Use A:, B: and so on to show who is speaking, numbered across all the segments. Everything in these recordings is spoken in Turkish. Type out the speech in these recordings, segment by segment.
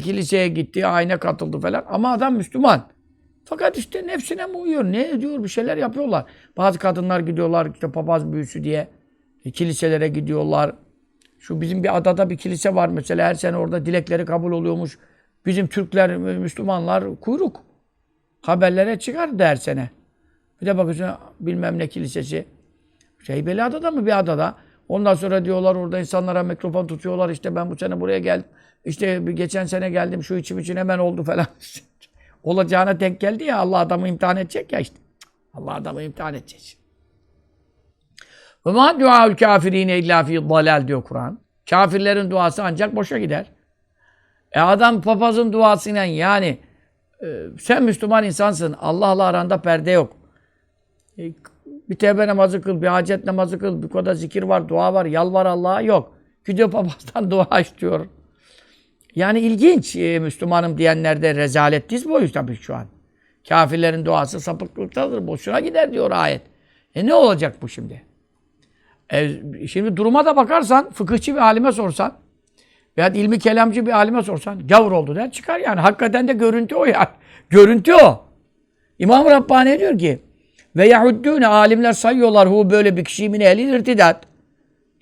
A: kiliseye gitti, ayna katıldı falan. Ama adam Müslüman. Fakat işte nefsine mi uyuyor? Ne ediyor? Bir şeyler yapıyorlar. Bazı kadınlar gidiyorlar işte papaz büyüsü diye. E, kiliselere gidiyorlar. Şu bizim bir adada bir kilise var mesela. Her sene orada dilekleri kabul oluyormuş. Bizim Türkler, Müslümanlar kuyruk. Haberlere çıkar her sene. Bir de bakıyorsun bilmem ne kilisesi. Şeybeli adada mı bir adada? Ondan sonra diyorlar orada insanlara mikrofon tutuyorlar. İşte ben bu sene buraya geldim. İşte geçen sene geldim şu içim için hemen oldu falan. Olacağına denk geldi ya Allah adamı imtihan edecek ya işte. Allah adamı imtihan edecek. Ve ma duaul kafirine illa fi dalal diyor Kur'an. Kafirlerin duası ancak boşa gider. E adam papazın duasıyla yani e, sen Müslüman insansın. Allah'la aranda perde yok. E, bir tevbe namazı kıl, bir hacet namazı kıl, bir kadar zikir var, dua var, yalvar Allah'a yok. Gidiyor papazdan dua istiyor. Yani ilginç e, Müslümanım diyenlerde rezalet diz boyu tabii şu an. Kafirlerin duası sapıklıktadır, boşuna gider diyor ayet. E ne olacak bu şimdi? E, şimdi duruma da bakarsan, fıkıhçı bir alime sorsan, veya ilmi kelamcı bir alime sorsan, gavur oldu der çıkar yani. Hakikaten de görüntü o yani. Görüntü o. İmam Rabbani diyor ki, ve yahuddûne alimler sayıyorlar hu böyle bir kişiyi min ehlil irtidat.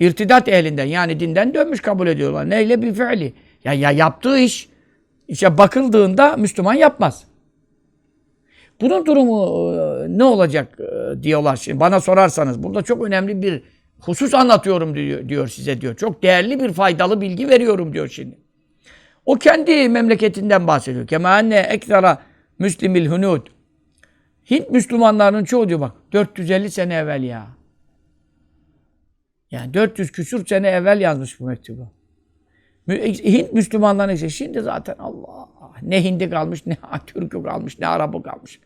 A: İrtidat ehlinden yani dinden dönmüş kabul ediyorlar. Neyle bir fiili. Ya, ya yaptığı iş işte bakıldığında Müslüman yapmaz. Bunun durumu e, ne olacak e, diyorlar şimdi. Bana sorarsanız burada çok önemli bir husus anlatıyorum diyor, diyor size diyor. Çok değerli bir faydalı bilgi veriyorum diyor şimdi. O kendi memleketinden bahsediyor. Kema enne eksara müslimil hunud. Hint Müslümanlarının çoğu diyor bak 450 sene evvel ya. Yani 400 küsur sene evvel yazmış bu mektubu. Mü- Hint Müslümanlarının işte şimdi zaten Allah ne Hindi kalmış ne Türk'ü kalmış ne Arap'ı kalmış.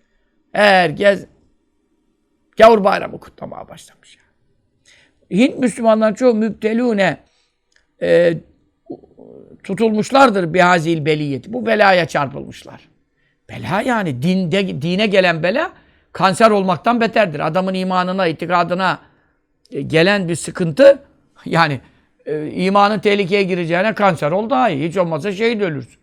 A: Herkes gavur bayramı kutlamaya başlamış. ya. Hint Müslümanların çoğu müptelune e, tutulmuşlardır bihazil beliyeti. Bu belaya çarpılmışlar. Bela yani dinde, dine gelen bela kanser olmaktan beterdir. Adamın imanına, itikadına e, gelen bir sıkıntı yani e, imanın tehlikeye gireceğine kanser ol daha iyi. Hiç olmazsa şehit ölürsün.